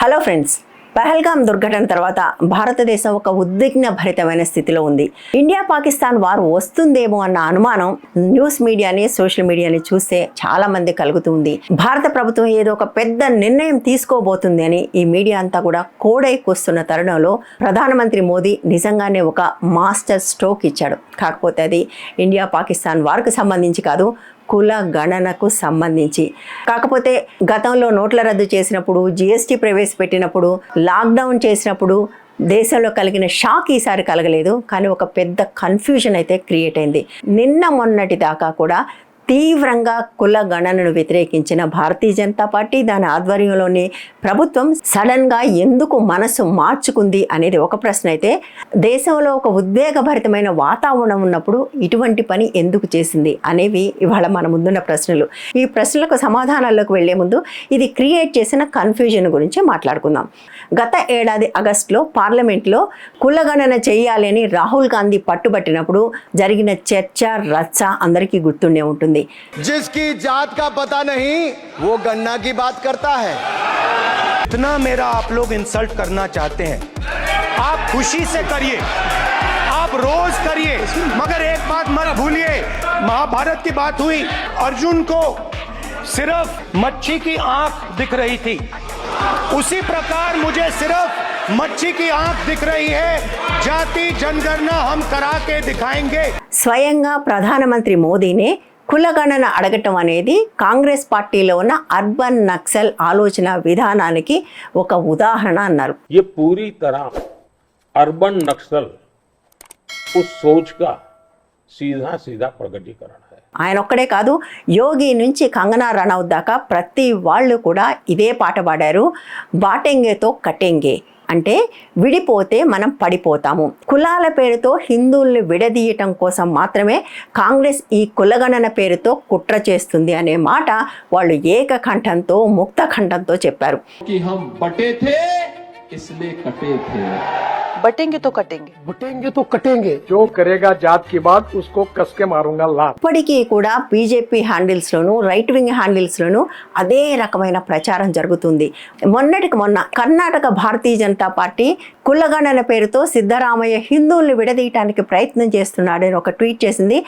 Hello friends Pahalgam దుర్ఘటన తర్వాత భారతదేశం ఒక ఉద్విగ్న భరితమైన స్థితిలో ఉంది. ఇండియా పాకిస్తాన్ వారు వస్తుందేమో అన్న అనుమానం న్యూస్ మీడియాని సోషల్ మీడియాని చూస్తే చాలా మంది కలుగుతుంది భారత ప్రభుత్వం ఏదో ఒక పెద్ద నిర్ణయం తీసుకోబోతుంది అని ఈ మీడియా అంతా కూడా కోడై కూస్తున్న తరుణంలో ప్రధానమంత్రి మోదీ నిజంగానే ఒక మాస్టర్ స్ట్రోక్ ఇచ్చాడు. కాకపోతే అది ఇండియా పాకిస్తాన్ వారికి సంబంధించి కాదు కుల గణనకు సంబంధించి. కాకపోతే గతంలో నోట్ల రద్దు చేసినప్పుడు జిఎస్టీ ప్రవేశపెట్టినప్పుడు లాక్డౌన్ చేసినప్పుడు దేశంలో కలిగిన షాక్ ఈసారి కలగలేదు. కానీ ఒక పెద్ద కన్ఫ్యూజన్ అయితే క్రియేట్ అయింది. నిన్న మొన్నటి దాకా కూడా తీవ్రంగా కుల గణనను వ్యతిరేకించిన భారతీయ జనతా పార్టీ దాని ఆధ్వర్యంలోని ప్రభుత్వం సడన్గా ఎందుకు మనసు మార్చుకుంది అనేది ఒక ప్రశ్న అయితే దేశంలో ఒక ఉద్వేగభరితమైన వాతావరణం ఉన్నప్పుడు ఇటువంటి పని ఎందుకు చేసింది అనేవి ఇవాళ మన ముందున్న ప్రశ్నలు. ఈ ప్రశ్నలకు సమాధానాల్లోకి వెళ్ళే ముందు ఇది క్రియేట్ చేసిన కన్ఫ్యూజన్ గురించి మాట్లాడుకుందాం. గత ఏడాది ఆగస్టులో పార్లమెంట్లో కులగణన చేయాలని రాహుల్ గాంధీ పట్టుబట్టినప్పుడు జరిగిన చర్చ రచ్చ అందరికీ గుర్తుండే ఉంటుంది. जिसकी जात का पता नहीं वो गन्ना की बात करता है इतना मेरा आप लोग इंसल्ट करना चाहते हैं आप खुशी से करिए आप रोज करिए मगर एक बात मत भूलिए महाभारत की बात हुई अर्जुन को सिर्फ मच्छी की आंख दिख रही थी उसी प्रकार मुझे सिर्फ मच्छी की आंख दिख रही है जाति जनगणना हम करा के दिखाएंगे స్వయంగా ప్రధానమంత్రి మోదీనే కులగణన అడగటం అనేది కాంగ్రెస్ పార్టీలో ఉన్న అర్బన్ నక్సల్ ఆలోచన విధానానికి ఒక ఉదాహరణ అన్నారు ये पूरी तरह अर्बन नक्सल उस सोच का सीधा सीधा प्रकटीकरण है ఆయన ఒక్కడే కాదు యోగి నుంచి కంగనా రనౌత్ దాకా ప్రతి వాళ్ళు కూడా ఇదే పాట పాడారు. బాటెంగేతో కటెంగే అంటే విడిపోతే మనం పడిపోతాము. కులాల పేరుతో హిందువుల్ని విడదీయటం కోసం మాత్రమే కాంగ్రెస్ ఈ కులగణన పేరుతో కుట్ర చేస్తుంది అనే మాట వాళ్ళు ఏకకంఠంతో ముక్త కంఠంతో చెప్పారు బటేంగే తో కటేంగే బటేంగే తో కటేంగే జో కరేగా జాత్కి బాత్ ఉస్కో కస్కే మారుంగా లాత్ ఇప్పటికీ కూడా బీజేపీ హ్యాండిల్స్ లోను రైట్ వింగ్ హ్యాండిల్స్ లోను అదే రకమైన ప్రచారం జరుగుతుంది. మొన్నటికి మొన్న కర్ణాటక భారతీయ జనతా పార్టీ కుల్లగండన పేరుతో సిద్ధరామయ్య హిందువుల్ని విడదీయటానికి ప్రయత్నం చేస్తున్నాడని ఒక ట్వీట్ చేసింది.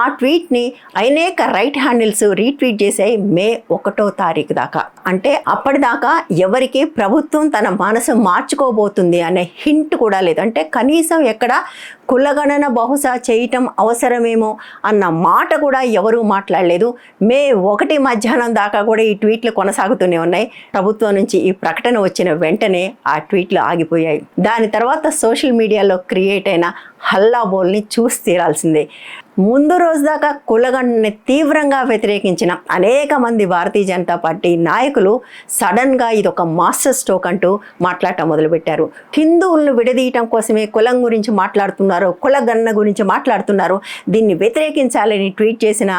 ఆ ట్వీట్ని అనేక రైట్ హ్యాండిల్స్ రీట్వీట్ చేశాయి మే ఒకటో తారీఖు దాకా. అంటే అప్పటిదాకా ఎవరికి ప్రభుత్వం తన మనసు మార్చుకోబోతుంది అనే హింట్ కూడా లేదు. అంటే కనీసం ఎక్కడ కులగణన బహుశా చేయటం అవసరమేమో అన్న మాట కూడా ఎవరూ మాట్లాడలేదు. మే ఒకటి మధ్యాహ్నం దాకా కూడా ఈ ట్వీట్లు కొనసాగుతూనే ఉన్నాయి. ప్రభుత్వం నుంచి ఈ ప్రకటన వచ్చిన వెంటనే ఆ ట్వీట్లు ఆగిపోయాయి. దాని తర్వాత సోషల్ మీడియాలో క్రియేట్ అయిన హల్లా బోల్ని చూసి తీరాల్సిందే. ముందు రోజు దాకా కులగండ్ని తీవ్రంగా వ్యతిరేకించిన అనేక మంది భారతీయ జనతా పార్టీ నాయకులు సడన్గా ఇది ఒక మాస్టర్ స్ట్రోక్ అంటూ మాట్లాడటం మొదలుపెట్టారు. హిందువులను విడదీయటం కోసమే కులం గురించి మాట్లాడుతున్నారు కులగన్న గురించి మాట్లాడుతున్నారు. దీన్ని వ్యతిరేకించాలని ట్వీట్ చేసిన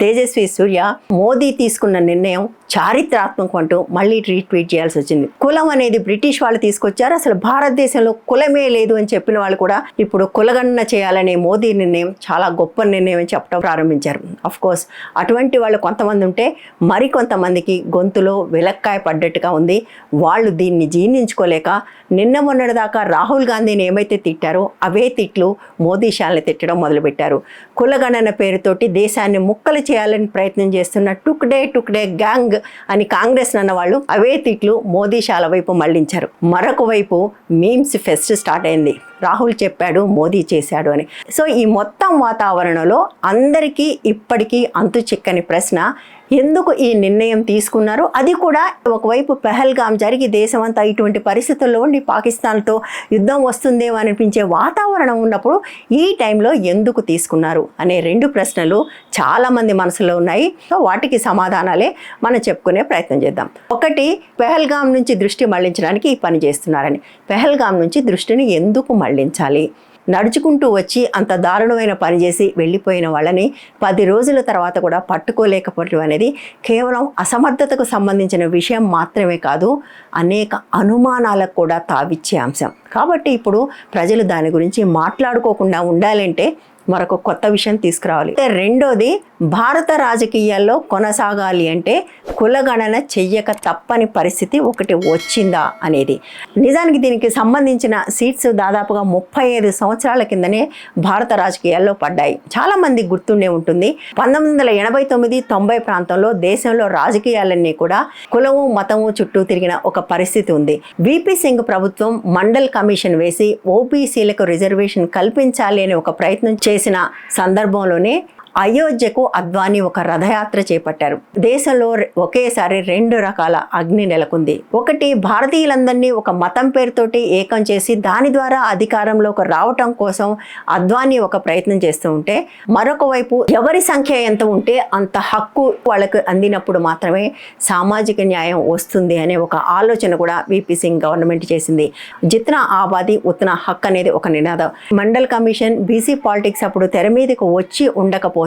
తేజస్వి సూర్య మోదీ తీసుకున్న నిర్ణయం చారిత్రాత్మకం అంటూ మళ్ళీ రీట్వీట్ చేయాల్సి వచ్చింది. కులం అనేది బ్రిటిష్ వాళ్ళు తీసుకొచ్చారు. అసలు భారతదేశంలో కులమే లేదు అని చెప్పిన వాళ్ళు కూడా ఇప్పుడు కులగణన చేయాలనే మోదీ నిర్ణయం చాలా గొప్ప నిర్ణయం అని చెప్పడం ప్రారంభించారు. అఫ్ కోర్స్ అటువంటి వాళ్ళు కొంతమంది ఉంటే మరికొంతమందికి గొంతులో విలక్కాయ పడ్డట్టుగా ఉంది. వాళ్ళు దీన్ని జీర్ణించుకోలేక నిన్న మొన్నటిదాకా రాహుల్ గాంధీని ఏమైతే తిట్టారో అవే తిట్లు మోదీ షాల్ని తిట్టడం మొదలుపెట్టారు. కులగణన పేరుతోటి దేశాన్ని ముక్కలు చేయాలని ప్రయత్నం చేస్తున్న టుక్డే టుక్డే గ్యాంగ్ అని కాంగ్రెస్ అన్న వాళ్ళు అవే తిట్లు మోదీ షాల వైపు మళ్ళించారు. మరొక వైపు మీమ్స్ ఫెస్ట్ స్టార్ట్ అయింది. రాహుల్ చెప్పాడు మోదీ చేశాడు అని. సో ఈ మొత్తం వాతావరణంలో అందరికీ ఇప్పటికీ అంతు చిక్కని ప్రశ్న ఎందుకు ఈ నిర్ణయం తీసుకున్నారు అది కూడా ఒకవైపు పెహల్గాం జరిగి దేశమంతా ఇటువంటి పరిస్థితుల్లో ఉండి పాకిస్తాన్తో యుద్ధం వస్తుందేమో అనిపించే వాతావరణం ఉన్నప్పుడు ఈ టైంలో ఎందుకు తీసుకున్నారు అనే రెండు ప్రశ్నలు చాలామంది మనసులో ఉన్నాయి. సో వాటికి సమాధానాలే మనం చెప్పుకునే ప్రయత్నం చేద్దాం. ఒకటి పెహల్గాం నుంచి దృష్టి మళ్ళించడానికి ఈ పని చేస్తున్నారని. పెహల్గాం నుంచి దృష్టిని ఎందుకు మళ్ళించాలి? నడుచుకుంటూ వచ్చి అంత దారుణమైన పని చేసి వెళ్ళిపోయిన వాళ్ళని పది రోజుల తర్వాత కూడా పట్టుకోలేకపోవడం అనేది కేవలం అసమర్థతకు సంబంధించిన విషయం మాత్రమే కాదు అనేక అనుమానాలకు కూడా తావిచ్చే అంశం. కాబట్టి ఇప్పుడు ప్రజలు దాని గురించి మాట్లాడుకోకుండా ఉండాలంటే మరొక కొత్త విషయం తీసుకురావాలి. రెండోది భారత రాజకీయాల్లో కొనసాగాలి అంటే కులగణన చెయ్యక తప్పని పరిస్థితి ఒకటి వచ్చిందా అనేది. నిజానికి దీనికి సంబంధించిన సీట్స్ దాదాపుగా ముప్పై ఐదు సంవత్సరాల కిందనే భారత రాజకీయాల్లో పడ్డాయి. చాలామంది గుర్తుండే ఉంటుంది. పంతొమ్మిది వందల ఎనభై తొమ్మిది తొంభై ప్రాంతంలో దేశంలో రాజకీయాలన్నీ కూడా కులము మతము చుట్టూ తిరిగిన ఒక పరిస్థితి ఉంది. విపి సింగ్ ప్రభుత్వం మండల్ కమిషన్ వేసి ఓబీసీలకు రిజర్వేషన్ కల్పించాలి అనే ఒక ప్రయత్నం చేసిన సందర్భంలోనే అయోధ్యకు అద్వానీ ఒక రథయాత్ర చేపట్టారు. దేశంలో ఒకేసారి రెండు రకాల అగ్ని నెలకొంది. ఒకటి భారతీయులందరినీ ఒక మతం పేరుతోటి ఏకం చేసి దాని ద్వారా అధికారంలోకి రావటం కోసం అద్వానీ ఒక ప్రయత్నం చేస్తూ ఉంటే మరొక వైపు ఎవరి సంఖ్య ఎంత ఉంటే అంత హక్కు వాళ్ళకు అందినప్పుడు మాత్రమే సామాజిక న్యాయం వస్తుంది అనే ఒక ఆలోచన కూడా విపి సింగ్ గవర్నమెంట్ చేసింది. జిత్నా ఆబాది ఉత్నా హక్ అనేది ఒక నినాదం. మండల్ కమిషన్ బీసీ పాలిటిక్స్ అప్పుడు తెర మీదకు వచ్చి ఉండకపోతే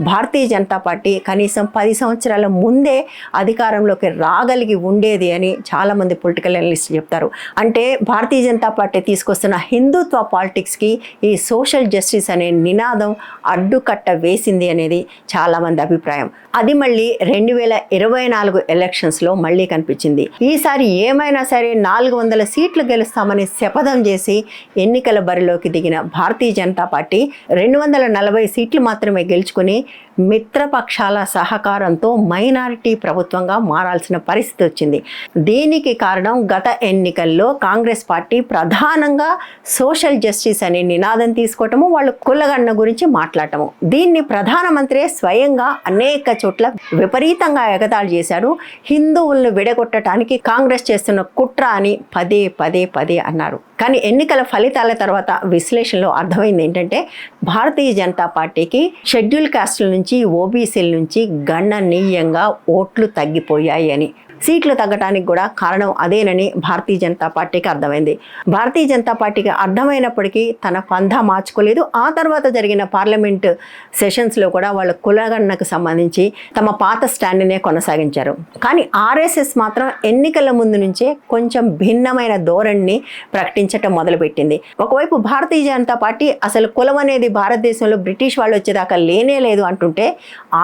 భారతీయ జనతా పార్టీ కనీసం పది సంవత్సరాల ముందే అధికారంలోకి రాగలిగి ఉండేది అని చాలామంది పొలిటికల్ అనలిస్ట్ చెప్తారు. అంటే భారతీయ జనతా పార్టీ తీసుకొస్తున్న హిందుత్వ పాలిటిక్స్కి ఈ సోషల్ జస్టిస్ అనే నినాదం అడ్డుకట్ట వేసింది అనేది చాలామంది అభిప్రాయం. అది మళ్ళీ రెండు వేల ఇరవై నాలుగు ఎలక్షన్స్లో మళ్ళీ కనిపించింది. ఈసారి ఏమైనా సరే నాలుగు వందల సీట్లు గెలుస్తామని శపథం చేసి ఎన్నికల బరిలోకి దిగిన భారతీయ జనతా పార్టీ రెండు వందల నలభై సీట్లు మాత్రమే గెలుచుకుని మిత్రపక్షాల సహకారంతో మైనారిటీ ప్రభుత్వంగా మారాల్సిన పరిస్థితి వచ్చింది. దీనికి కారణం? గత ఎన్నికల్లో కాంగ్రెస్ పార్టీ ప్రధానంగా సోషల్ జస్టిస్ అనే నినాదం తీసుకోవటము వాళ్ళు కులగన్న గురించి మాట్లాడటము. దీన్ని ప్రధానమంత్రి స్వయంగా అనేక చోట్ల విపరీతంగా ఎగతాళి చేశారు. హిందువులను విడగొట్టడానికి కాంగ్రెస్ చేస్తున్న కుట్ర అని పదే పదే పదే అన్నారు. కానీ ఎన్నికల ఫలితాల తర్వాత విశ్లేషణలో అర్థమైంది ఏంటంటే భారతీయ జనతా పార్టీకి షెడ్యూల్ కాస్టుల నుంచి ఓబీసీల నుంచి గణనీయంగా ఓట్లు తగ్గిపోయాయని. సీట్లు తగ్గడానికి కూడా కారణం అదేనని భారతీయ జనతా పార్టీకి అర్థమైంది. భారతీయ జనతా పార్టీకి అర్థమైనప్పటికీ తన పంధా మార్చుకోలేదు. ఆ తర్వాత జరిగిన పార్లమెంట్ సెషన్స్లో కూడా వాళ్ళ కులగణనకు సంబంధించి తమ పాత స్టాండ్నే కొనసాగించారు. కానీ ఆర్ఎస్ఎస్ మాత్రం ఎన్నికల ముందు నుంచే కొంచెం భిన్నమైన ధోరణిని ప్రకటించటం మొదలుపెట్టింది. ఒకవైపు భారతీయ జనతా పార్టీ అసలు కులం అనేది భారతదేశంలో బ్రిటిష్ వాళ్ళు వచ్చేదాకా లేనే లేదు అంటుంటే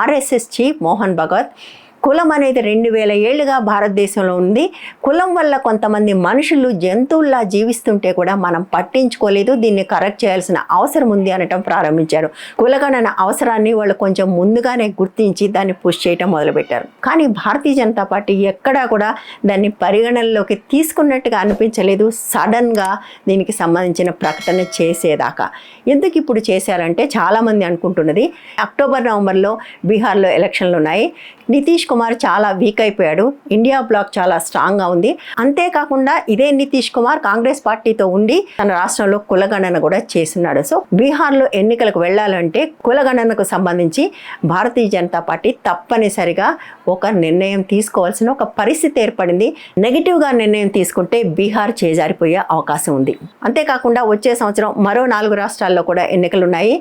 ఆర్ఎస్ఎస్ చీఫ్ మోహన్ భగవత్ కులం అనేది రెండు వేల ఏళ్ళుగా భారతదేశంలో ఉంది. కులం వల్ల కొంతమంది మనుషులు జంతువుల్లా జీవిస్తుంటే కూడా మనం పట్టించుకోలేదు. దీన్ని కరెక్ట్ చేయాల్సిన అవసరం ఉంది అనటం ప్రారంభించారు. కులగణన అవసరాన్ని వాళ్ళు కొంచెం ముందుగానే గుర్తించి దాన్ని పుష్ చేయటం మొదలుపెట్టారు. కానీ భారతీయ జనతా పార్టీ ఎక్కడా కూడా దాన్ని పరిగణనలోకి తీసుకున్నట్టుగా అనిపించలేదు. సడన్గా దీనికి సంబంధించిన ప్రకటన చేసేదాకా. ఎందుకు ఇప్పుడు చేశారంటే చాలామంది అనుకుంటున్నది అక్టోబర్ నవంబర్లో బీహార్లో ఎలక్షన్లు ఉన్నాయి. నితీష్ కుమార్ చాలా వీక్ అయిపోయాడు. ఇండియా బ్లాక్ చాలా స్ట్రాంగ్గా ఉంది. అంతేకాకుండా ఇదే నితీష్ కుమార్ కాంగ్రెస్ పార్టీతో ఉండి తన రాష్ట్రంలో కులగణన కూడా చేస్తున్నాడు. సో బీహార్లో ఎన్నికలకు వెళ్ళాలంటే కులగణనకు సంబంధించి భారతీయ జనతా పార్టీ తప్పనిసరిగా ఒక నిర్ణయం తీసుకోవాల్సిన ఒక పరిస్థితి ఏర్పడింది. నెగిటివ్గా నిర్ణయం తీసుకుంటే బీహార్ చేజారిపోయే అవకాశం ఉంది. అంతేకాకుండా వచ్చే సంవత్సరం మరో నాలుగు రాష్ట్రాల్లో కూడా ఎన్నికలు ఉన్నాయి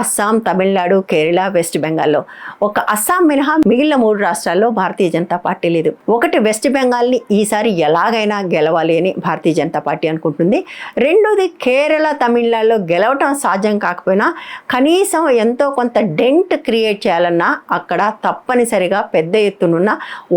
అస్సాం తమిళనాడు కేరళ వెస్ట్ బెంగాల్లో. ఒక అస్సాం మినహా మిగిలిన మూడు రాష్ట్రాలు రాష్ట్రాల్లో భారతీయ జనతా పార్టీ లేదు. ఒకటి వెస్ట్ బెంగాల్ని ఈసారి ఎలాగైనా గెలవాలి అని భారతీయ జనతా పార్టీ అనుకుంటుంది. రెండోది కేరళ తమిళనాడులో గెలవటం సాధ్యం కాకపోయినా కనీసం ఎంతో కొంత డెంట్ క్రియేట్ చేయాలన్నా అక్కడ తప్పనిసరిగా పెద్ద ఎత్తునున్న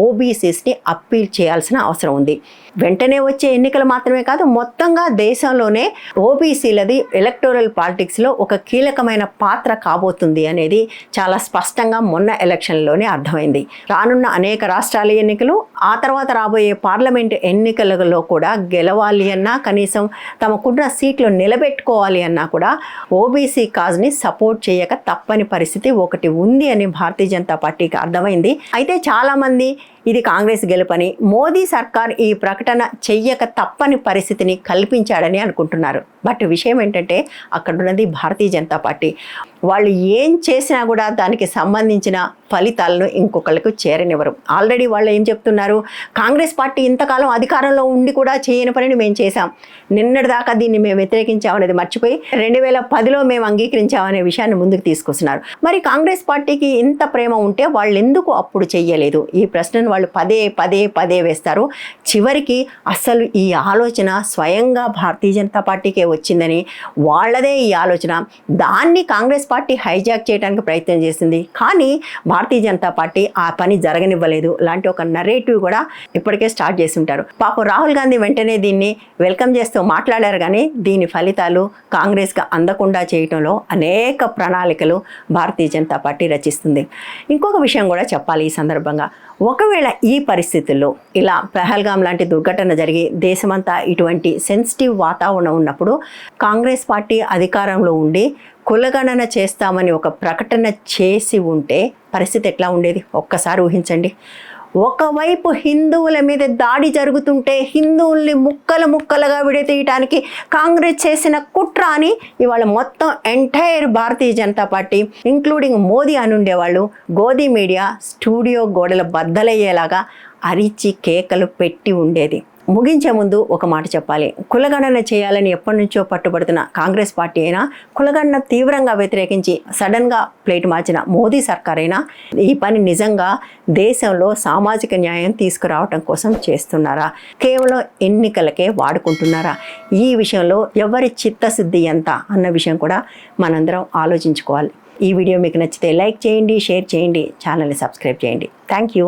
ఓబీసీస్ని అప్పీల్ చేయాల్సిన అవసరం ఉంది. వెంటనే వచ్చే ఎన్నికలు మాత్రమే కాదు మొత్తంగా దేశంలోనే ఓబీసీలది ఎలక్టోరల్ పాలిటిక్స్లో ఒక కీలకమైన పాత్ర కాబోతుంది అనేది చాలా స్పష్టంగా మొన్న ఎలక్షన్లోనే అర్థమైంది. రానున్న అనేక రాష్ట్రాల ఎన్నికలు ఆ తర్వాత రాబోయే పార్లమెంట్ ఎన్నికలలో కూడా గెలవాలి అన్నా కనీసం తమకున్న సీట్లు నిలబెట్టుకోవాలి అన్నా కూడా ఓబీసీ కాజ్ని సపోర్ట్ చేయక తప్పని పరిస్థితి ఒకటి ఉంది అని భారతీయ జనతా పార్టీకి అర్థమైంది. అయితే చాలామంది ఇది కాంగ్రెస్ గెలుపని. మోదీ సర్కార్ ఈ ప్రకటన చెయ్యక తప్పని పరిస్థితిని కల్పించాడని అనుకుంటున్నారు. బట్ విషయం ఏంటంటే అక్కడ ఉన్నది భారతీయ జనతా పార్టీ. వాళ్ళు ఏం చేసినా కూడా దానికి సంబంధించిన ఫలితాలను ఇంకొకళ్ళకు చేరనివ్వరు. ఆల్రెడీ వాళ్ళు ఏం చెప్తున్నారు? కాంగ్రెస్ పార్టీ ఇంతకాలం అధికారంలో ఉండి కూడా చేయని పనిని మేము చేశాం. నిన్నటి దాకా దీన్ని మేము వ్యతిరేకించామనేది మర్చిపోయి రెండు వేల పదిలో మేము అంగీకరించామనే విషయాన్ని ముందుకు తీసుకొస్తున్నారు. మరి కాంగ్రెస్ పార్టీకి ఇంత ప్రేమ ఉంటే వాళ్ళు ఎందుకు అప్పుడు చెయ్యలేదు? ఈ ప్రశ్నను వాళ్ళు పదే పదే పదే వేస్తారు. చివరికి అసలు ఈ ఆలోచన స్వయంగా భారతీయ జనతా పార్టీకే వచ్చిందని వాళ్ళదే ఈ ఆలోచన. దాన్ని కాంగ్రెస్ పార్టీ పార్టీ హైజాక్ చేయడానికి ప్రయత్నం చేసింది. కానీ భారతీయ జనతా పార్టీ ఆ పని జరగనివ్వలేదు. లాంటి ఒక నరేటివ్ కూడా ఇప్పటికే స్టార్ట్ చేసి ఉంటారు పాపం రాహుల్ గాంధీ వెంటనే దీన్ని వెల్కమ్ చేస్తూ మాట్లాడారు కానీ దీని ఫలితాలు కాంగ్రెస్కి అందకుండా చేయటంలో అనేక ప్రణాళికలు భారతీయ జనతా పార్టీ రచిస్తుంది. ఇంకొక విషయం కూడా చెప్పాలి ఈ సందర్భంగా. ఒకవేళ ఈ పరిస్థితుల్లో ఇలా పెహల్గాం లాంటి దుర్ఘటన జరిగి దేశమంతా ఇటువంటి సెన్సిటివ్ వాతావరణం ఉన్నప్పుడు కాంగ్రెస్ పార్టీ అధికారంలో ఉండి కులగణన చేస్తామని ఒక ప్రకటన చేసి ఉంటే పరిస్థితి ఎట్లా ఉండేది? ఒక్కసారి ఊహించండి. ఒకవైపు హిందువుల మీద దాడి జరుగుతుంటే హిందువుల్ని ముక్కలు ముక్కలుగా విడతీయటానికి కాంగ్రెస్ చేసిన కుట్ర అని ఇవాళ మొత్తం entire Bharatiya Janata Party including Modi అని ఉండేవాళ్ళు గోదీ మీడియా స్టూడియో గోడల బద్దలయ్యేలాగా అరిచి కేకలు పెట్టి ఉండేది. ముగించే ముందు ఒక మాట చెప్పాలి. కులగణన చేయాలని ఎప్పటి నుంచో పట్టుబడుతున్న కాంగ్రెస్ పార్టీ అయినా కులగణన తీవ్రంగా వ్యతిరేకించి సడన్గా ప్లేట్ మార్చిన మోదీ సర్కార్ అయినా ఈ పని నిజంగా దేశంలో సామాజిక న్యాయం తీసుకురావటం కోసం చేస్తున్నారా? కేవలం ఎన్నికలకే వాడుకుంటున్నారా? ఈ విషయంలో ఎవరి చిత్తశుద్ధి ఎంత అన్న విషయం కూడా మనందరం ఆలోచించుకోవాలి. ఈ వీడియో మీకు నచ్చితే లైక్ చేయండి షేర్ చేయండి ఛానల్ని సబ్స్క్రైబ్ చేయండి. Thank you